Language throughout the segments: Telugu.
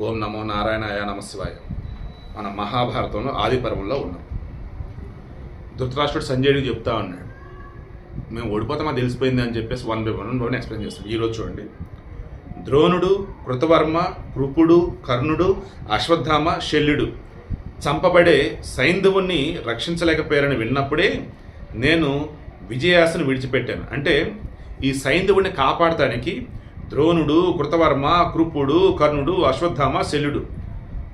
ఓం నమో నారాయణాయ అయా శివాయ మన మహాభారతంలో ఆది పర్వంలో ఉన్నాం. ధృతరాష్ట్రుడు సంజయుడికి చెప్తా ఉన్నాడు. మేము ఓడిపోతామా తెలిసిపోయింది అని చెప్పేసి one by one one explain చేస్తాం. ఈరోజు చూడండి. ద్రోణుడు కృతవర్మ కృపుడు కర్ణుడు అశ్వత్థామ శల్యుడు చంపబడే సైంధవుణ్ణి రక్షించలేకపోయారని విన్నప్పుడే నేను విజయాసను విడిచిపెట్టాను. అంటే ఈ సైంధవుడిని కాపాడటానికి ద్రోణుడు కృతవర్మ కృపుడు కర్ణుడు అశ్వత్థామ శల్యుడు.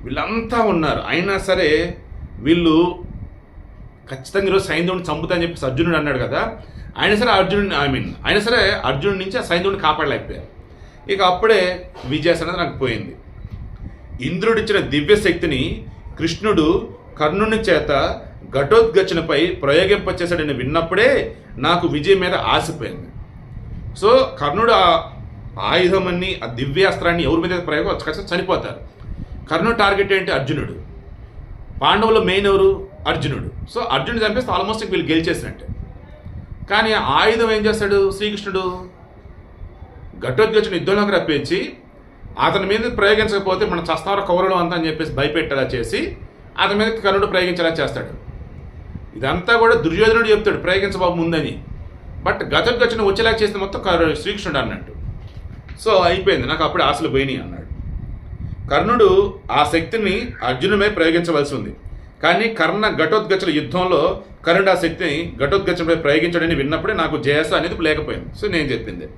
వీళ్ళంతా ఉన్నారు. అయినా సరే వీళ్ళు ఖచ్చితంగా ఈరోజు సైంధవుడిని చంపుతా అని చెప్పి అర్జునుడు అన్నాడు కదా. ఆయన సరే అర్జునుడిని ఐ మీన్ ఆయన సరే అర్జునుడి నుంచి ఆ సైంధవుడిని కాపాడలేకపోయారు. ఇక అప్పుడే విజయాస అనేది నాకు పోయింది. ఇంద్రుడిచ్చిన ఇచ్చిన దివ్యశక్తిని కృష్ణుడు కర్ణుని చేత ఘటోద్గచనపై ప్రయోగింపచేశాడని విన్నప్పుడే నాకు విజయం మీద ఆశపోయింది సో కర్ణుడు ఆయుధమని ఆ దివ్యాస్త్రాన్ని ఎవరి మీద ప్రయోగం? ఖచ్చితంగా చనిపోతారు. కర్ణుడు టార్గెట్ ఏంటి? అర్జునుడు. పాండవుల మెయిన్ ఎవరు? అర్జునుడు. సో అర్జునుడు చంపేస్తే ఆల్మోస్ట్ వీళ్ళు గెలిచేసినట్టే. కానీ ఆయుధం ఏం చేస్తాడు శ్రీకృష్ణుడు? ఘటోద్గచుని యుద్ధంలోకి రప్పించి అతని మీద ప్రయోగించకపోతే మనం చస్తావర కౌరవం అంతా అని చెప్పేసి భయపెట్టేలా చేసి అతని మీద కర్ణుడు ప్రయోగించేలా చేస్తాడు. ఇదంతా కూడా దుర్యోధనుడు చెప్తాడు ప్రయోగించబాబు ముందని. బట్ గతగచ్చిన వచ్చేలా చేసిన మొత్తం శ్రీకృష్ణుడు అన్నట్టు. సో అయిపోయింది. నాకు అప్పుడే ఆశలు పోయినాయి అన్నాడు. కర్ణుడు ఆ శక్తిని అర్జునుమే ప్రయోగించవలసి ఉంది. కానీ కర్ణ ఘటోద్గచల యుద్ధంలో కర్ణుడు ఆ శక్తిని ఘటోద్గచులపై ప్రయోగించడని విన్నప్పుడే నాకు జయస అనేది లేకపోయింది. సో నేను చెప్పింది.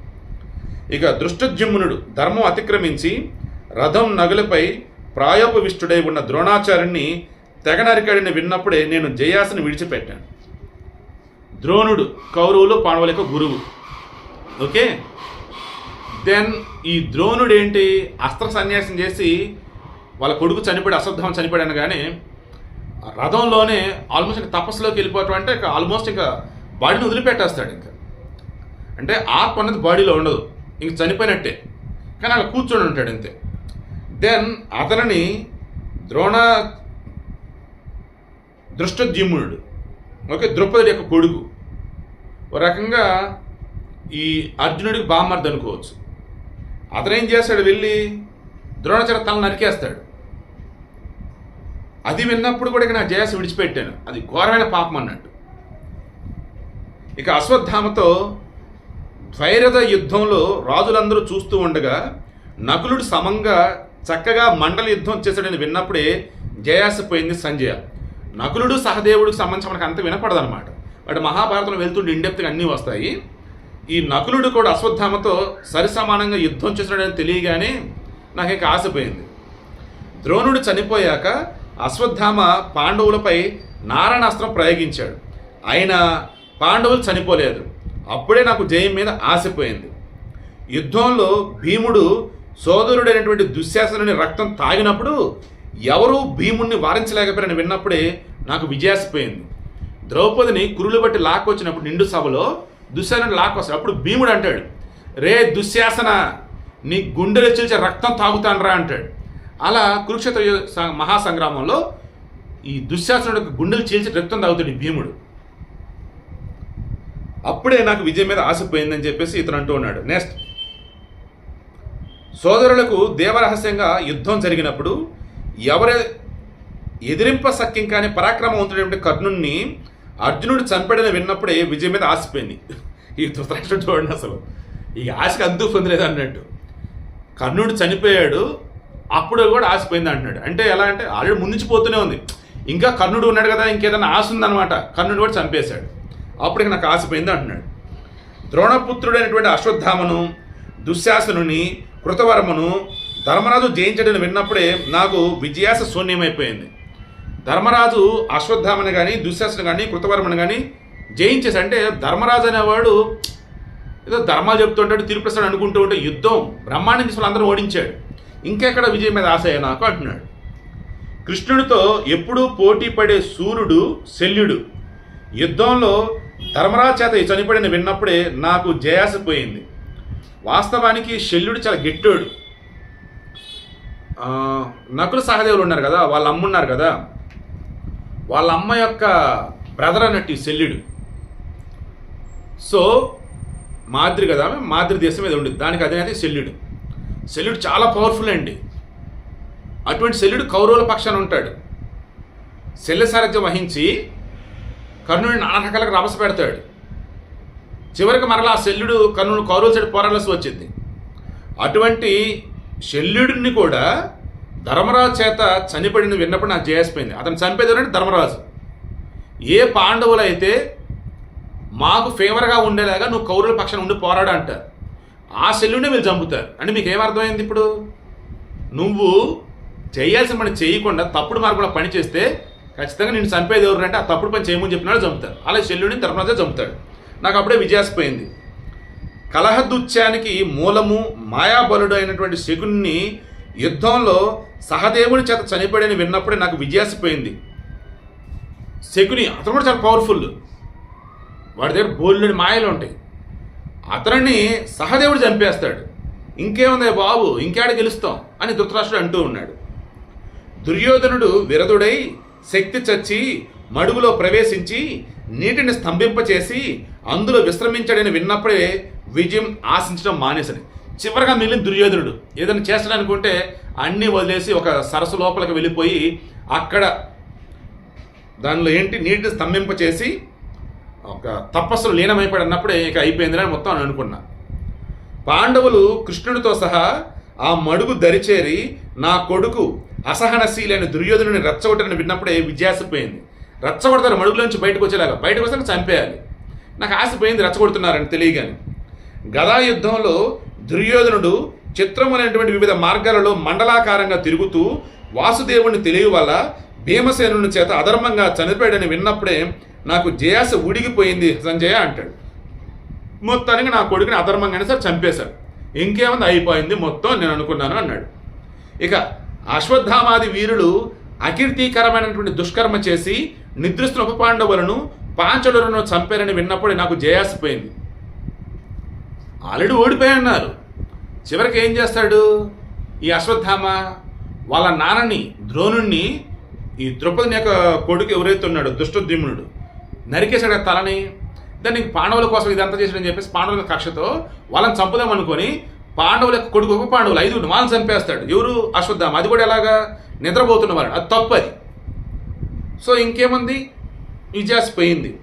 ఇక దృష్టజుమ్మునుడు ధర్మం అతిక్రమించి రథం నగులపై ప్రాయోపవిష్టుడై ఉన్న ద్రోణాచార్యుని తెగ నరికాడిని విన్నప్పుడే నేను జయాసని విడిచిపెట్టాను. ద్రోణుడు కౌరవులు పాండవుల యొక్క గురువు. ఓకే? దెన్ ఈ ద్రోణుడు ఏంటి అస్త్ర సన్యాసం చేసి వాళ్ళ కొడుకు చనిపోయి అశ్వత్థామ చనిపోయాను కానీ రథంలోనే ఆల్మోస్ట్ ఇంకా తపస్సులోకి వెళ్ళిపోవటం అంటే ఇక ఆల్మోస్ట్ ఇంకా బాడీని వదిలిపెట్టేస్తాడు ఇంకా. అంటే ఆత్మ అనేది బాడీలో ఉండదు. ఇంక చనిపోయినట్టే. కానీ అక్కడ కూర్చొని ఉంటాడు అంతే. దెన్ అతనిని ద్రోణ దృష్టద్యుమ్నుడు. ఓకే ద్రౌపది యొక్క కొడుకు. ఒక రకంగా ఈ అర్జునుడికి బామర్ది అనుకోవచ్చు అతనేం ఏం చేస్తాడు వెళ్ళి ద్రోణాచార్య తలను నరికేస్తాడు. అది విన్నప్పుడు కూడా ఇక నా జయాస విడిచిపెట్టాను. అది ఘోరమైన పాపం అన్నట్టు. ఇక అశ్వత్థామతో ద్వైరథ యుద్ధంలో రాజులందరూ చూస్తూ ఉండగా నకులుడు సమంగా చక్కగా మండల యుద్ధం చేశాడని విన్నప్పుడే జయాస పోయింది సంజయ. నకులుడు సహదేవుడికి సంబంధించి మనకు అంత వినపడదనమాట వాటి మహాభారతంలో వెళ్తుంటే ఇండెప్త్గా అన్నీ వస్తాయి. ఈ నకులుడు కూడా అశ్వత్థామతో సరిసమానంగా యుద్ధం చేసినాడని తెలియగానే నాకు ఇక ఆశపోయింది ద్రోణుడు చనిపోయాక అశ్వత్థామ పాండవులపై నారాయణాస్త్రం ప్రయోగించాడు. అయినా పాండవులు చనిపోలేదు. అప్పుడే నాకు జయం మీద ఆశపోయింది యుద్ధంలో భీముడు సోదరుడైనటువంటి దుశ్శాసనుని రక్తం తాగినప్పుడు ఎవరూ భీముణ్ణి వారించలేకపోయారని విన్నప్పుడే నాకు విజయాసిపోయింది ద్రౌపదిని కురులు బట్టి లాక్కొచ్చినప్పుడు నిండు సభలో దుశ్శాసనుడు లాక్కొస్తాడు అప్పుడు భీముడు అంటాడు రే దుశ్శాసన నీ గుండెలు చీల్చే రక్తం తాగుతానరా అంటాడు. అలా కురుక్షేత్ర మహాసంగ్రామంలో ఈ దుశ్శాసనుడు గుండెలు చీల్చి రక్తం తాగుతాడు భీముడు. అప్పుడే నాకు విజయం మీద ఆశపోయిందని చెప్పేసి ఇతను అంటూ ఉన్నాడు. నెక్స్ట్ సోదరులకు దేవరహస్యంగా యుద్ధం జరిగినప్పుడు ఎవరి ఎదిరింప సఖ్యం కాని పరాక్రమవంతుడైన కర్ణుణ్ణి అర్జునుడు చంపాడని విన్నప్పుడే విజయం మీద ఆశపోయింది. ఈ ధృతరాష్ట్రుడు చూడండి అసలు. ఈ ఆశకి అంతూ పొందలేదు అన్నట్టు. కర్ణుడు చనిపోయాడు అప్పుడు కూడా ఆశపోయింది అంటున్నాడు అంటే ఎలా అంటే ఆల్రెడీ ముందుకు పోతూనే ఉంది. ఇంకా కర్ణుడు ఉన్నాడు కదా ఇంకేదైనా ఆశ ఉందన్నమాట. కర్ణుడు కూడా చంపేశాడు. అప్పుడు నాకు ఆశపోయింది అంటున్నాడు ద్రోణపుత్రుడైనటువంటి అశ్వత్థామను దుశ్శాసనుని కృతవర్మను ధర్మరాజు జయించడని విన్నప్పుడే నాకు విజయాస శూన్యమైపోయింది. ధర్మరాజు అశ్వత్థామని కానీ దుశ్శాసను కానీ కృతవర్మని కానీ జయించేసి అంటే ధర్మరాజు అనేవాడు ఏదో ధర్మాలు చెప్తుంటాడు తిరుప్రసాడు అనుకుంటూ ఉంటే యుద్ధం బ్రహ్మాండం తీసుకుని అందరూ ఓడించాడు. ఇంకెక్కడ విజయం మీద ఆశ నాకు అంటున్నాడు. కృష్ణుడితో ఎప్పుడూ పోటీ పడే సూర్యుడు శల్యుడు. యుద్ధంలో ధర్మరాజు చేత చనిపడిన విన్నప్పుడే నాకు జయాస పోయింది. వాస్తవానికి శల్యుడు చాలా గెట్టోడు. నకుల సహదేవులు ఉన్నారు కదా వాళ్ళ అమ్మున్నారు కదా. వాళ్ళ అమ్మ యొక్క బ్రదర్ అన్నట్టు ఈ శల్యుడు. సో మాద్రి కదా మాద్రి దేశం మీద ఉండేది దానికి అధినేత శల్యుడు. శల్యుడు చాలా పవర్ఫుల్ అండి. అటువంటి శల్యుడు కౌరవుల పక్షాన ఉంటాడు. శల్య సారథ్యం వహించి కర్ణుడిని నానా రకాలకు రభస పెడతాడు. చివరికి మరలా ఆ శల్యుడు కర్ణుడు కౌరవుల సైడ్ పోరాడాల్సి వచ్చింది. అటువంటి శల్యుడిని కూడా ధర్మరాజు చేత చనిపడిన విన్నప్పుడు నాకు జేసిపోయింది అతను చంపేది ఎవరంటే ధర్మరాజు. ఏ పాండవులు అయితే మాకు ఫేవర్గా ఉండేలాగా నువ్వు కౌరవుల పక్షాన ఉండి పోరాడు అంటారు. ఆ శల్యుడిని వీళ్ళు చంపుతారు. అంటే మీకు ఏమర్థమైంది ఇప్పుడు? నువ్వు చేయాల్సిన పని చేయకుండా తప్పుడు మార్గంలో పని చేస్తే ఖచ్చితంగా నేను చంపేది ఎవరు అంటే ఆ తప్పుడు పని చేయమని చెప్పినాడు చంపుతారు. అలా శల్యుడిని ధర్మరాజే చంపుతాడు. నాకు అప్పుడే విజయాసిపోయింది కలహదుత్యానికి మూలము మాయాబలుడు అయినటువంటి శకుని యుద్ధంలో సహదేవుని చేత చనిపోయాడని విన్నప్పుడే నాకు విజయాసిపోయింది. శకుని అతను కూడా చాలా పవర్ఫుల్ వాడి దగ్గర బోల్డెని మాయలు ఉంటాయి. అతనిని సహదేవుడు చంపేస్తాడు. ఇంకేముంది బాబు? ఇంకేడ గెలుస్తాం? అని ధృతరాష్ట్రుడు అంటూ ఉన్నాడు. దుర్యోధనుడు విరదుడై శక్తి చచ్చి మడుగులో ప్రవేశించి నీటిని స్తంభింపచేసి అందులో విశ్రమించాడని విన్నప్పుడే విజయం ఆశించడం మానేసని. చివరిగా మిగిలిన దుర్యోధనుడు. ఏదైనా చేస్తాడనుకుంటే అన్నీ వదిలేసి ఒక సరస్సు లోపలికి వెళ్ళిపోయి అక్కడ దానిలో ఏంటి? నీటిని స్తంభింపచేసి ఒక తపస్సులు లీనమైపోయాడు అన్నప్పుడే ఇక అయిపోయిందని మొత్తం అని అనుకున్నా. పాండవులు కృష్ణుడితో సహా ఆ మడుగు దరిచేరి నా కొడుకు అసహనశీలైన దుర్యోధనుని రచ్చగొట్టని విన్నప్పుడే విజయాసిపోయింది రచ్చగొడతారు మడుగులోంచి బయటకు వచ్చేలాగా. బయటకు వస్తే చంపేయాలి. నాకు ఆశపోయింది రచ్చగొడుతున్నారని తెలియగాని. గదా యుద్ధంలో దుర్యోధనుడు చిత్రం అనేటువంటి వివిధ మార్గాలలో మండలాకారంగా తిరుగుతూ వాసుదేవుని తెలియ వల్ల భీమసేనుని చేత అధర్మంగా చనిపోయాడని విన్నప్పుడే నాకు జయాస ఉడిగిపోయింది సంజయ అంటాడు. మొత్తానికి నా కొడుకుని అధర్మంగానే సార్ చంపేశాడు. ఇంకేముంది? అయిపోయింది మొత్తం నేను అనుకున్నాను అన్నాడు. ఇక అశ్వత్థామాది వీరులు అకీర్తికరమైనటువంటి దుష్కర్మ చేసి నిద్రిస్తున్న ఉప పాండవులను పాంచడులను చంపారని విన్నప్పుడు నాకు జయాసిపోయింది ఆల్రెడీ ఓడిపోయన్నారు చివరికి ఏం చేస్తాడు? ఈ అశ్వత్థామ వాళ్ళ నాన్నని ద్రోణుణ్ణి ఈ ద్రౌపదిని యొక్క కొడుకు ఎవరైతే ఉన్నాడో దుష్టద్యుమ్నుడు నరికేశాడు ఆ తలని. దాన్ని పాండవుల కోసం ఇదంతా చేసాడని చెప్పేసి పాండవుల కక్షతో వాళ్ళని చంపుదాం అనుకొని పాండవుల యొక్క కొడుకు ఉప పాండవులు ఐదు వాళ్ళని చంపేస్తాడు. ఎవరు? అశ్వత్థామ. అది కూడా ఎలాగా? నిద్రపోతున్న వాళ్ళు అది తప్పు అది సో ఇంకేముంది? విజయాసిపోయింది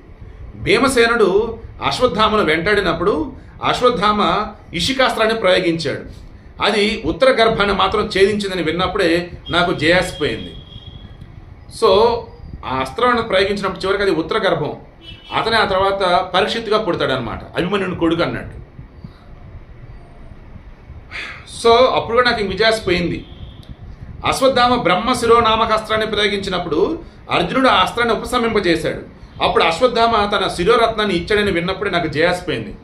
భీమసేనుడు అశ్వత్థామను వెంటాడినప్పుడు అశ్వత్థామ ఇషికాస్త్రాన్ని ప్రయోగించాడు. అది ఉత్తర గర్భాన్ని మాత్రం ఛేదించిందని విన్నప్పుడే నాకు జయాసిపోయింది. సో ఆ అస్త్రాన్ని ప్రయోగించినప్పుడు చివరికి అది ఉత్తర గర్భం. అతనే ఆ తర్వాత పరీక్షిత్తుగా పుడతాడనమాట. అభిమన్యుని కొడుకు అన్నట్టు. సో అప్పుడు కూడా నాకు విజయాసిపోయింది. అశ్వత్థామ బ్రహ్మ శిరోనామక అస్త్రాన్ని ప్రయోగించినప్పుడు అర్జునుడు ఆ అస్త్రాన్ని ఉపశమింపజేశాడు. అప్పుడు అశ్వత్థామ తన శిరోరత్నాన్ని ఇచ్చాడని విన్నప్పుడే నాకు జయాసిపోయింది.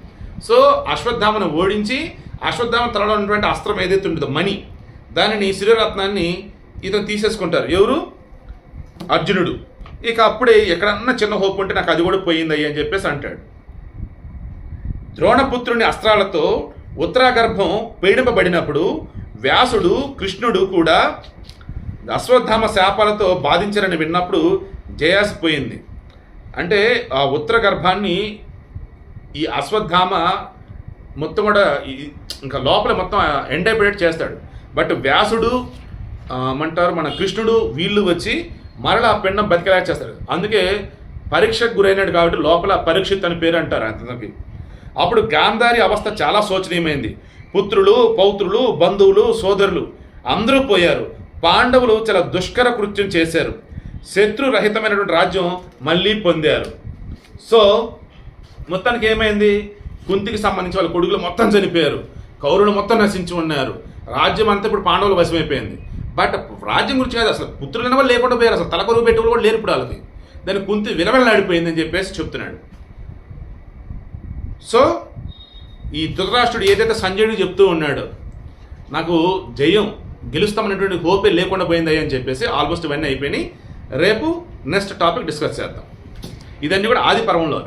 సో అశ్వత్థామను ఓడించి అశ్వత్థామ తలలో ఉన్నటువంటి అస్త్రం ఏదైతే ఉంటుందో మణి దానిని శిరోరత్నాన్ని ఇతను తీసేసుకుంటారు. ఎవరు? అర్జునుడు. ఇక అప్పుడే ఎక్కడన్నా చిన్న హోప్ ఉంటే నాకు అది కూడా పోయింది అని చెప్పేసి అంటాడు. ద్రోణపుత్రుని అస్త్రాలతో ఉత్తరాగర్భం పీడింపబడినప్పుడు వ్యాసుడు కృష్ణుడు కూడా అశ్వత్థామ శాపాలతో బాధించారని విన్నప్పుడు జయాసిపోయింది అంటే ఆ ఉత్తర గర్భాన్ని ఈ అశ్వత్థామ మొత్తం కూడా ఇంకా లోపల మొత్తం ఎండ్ చేస్తాడు. బట్ వ్యాసుడు ఆ, ఏమంటారు మన కృష్ణుడు వీళ్ళు వచ్చి మరలా ఆ పిండం బతికేలా చేస్తారు అందుకే పరీక్షకు గురైనాడు కాబట్టి లోపల పరీక్షిత్ అని పేరు అంటారు అతనికి అప్పుడు గాంధారి అవస్థ చాలా శోచనీయమైంది. పుత్రులు పౌత్రులు బంధువులు సోదరులు అందరూ పోయారు. పాండవులు చాలా దుష్కర కృత్యం చేశారు. శత్రురహితమైనటువంటి రాజ్యం మళ్ళీ పొందారు. సో మొత్తానికి ఏమైంది? కుంతికి సంబంధించి వాళ్ళ కొడుకులు మొత్తం చనిపోయారు. కౌరులు మొత్తం నశించి ఉన్నారు. రాజ్యం అంతా ఇప్పుడు పాండవుల వశమైపోయింది. బట్ రాజ్యం గురించి కాదు అసలు పుత్రులైన వాళ్ళు లేకుండా పోయారు. అసలు తలకొరుగు పెట్టే కూడా లేరు ఇప్పుడు వాళ్ళకి. దాని కుంతి విలవెల్లాడిపోయింది చెప్పేసి చెప్తున్నాడు. సో ఈ ధృతరాష్ట్రుడు ఏదైతే సంజయుడు చెప్తూ ఉన్నాడో నాకు జయం గెలుస్తామనేటువంటి హోపే లేకుండా పోయింది అని చెప్పేసి ఆల్మోస్ట్ ఇవన్నీ అయిపోయినాయి. రేపు నెక్స్ట్ టాపిక్ డిస్కస్ చేద్దాం. ఇదన్నీ కూడా ఆది పర్వంలో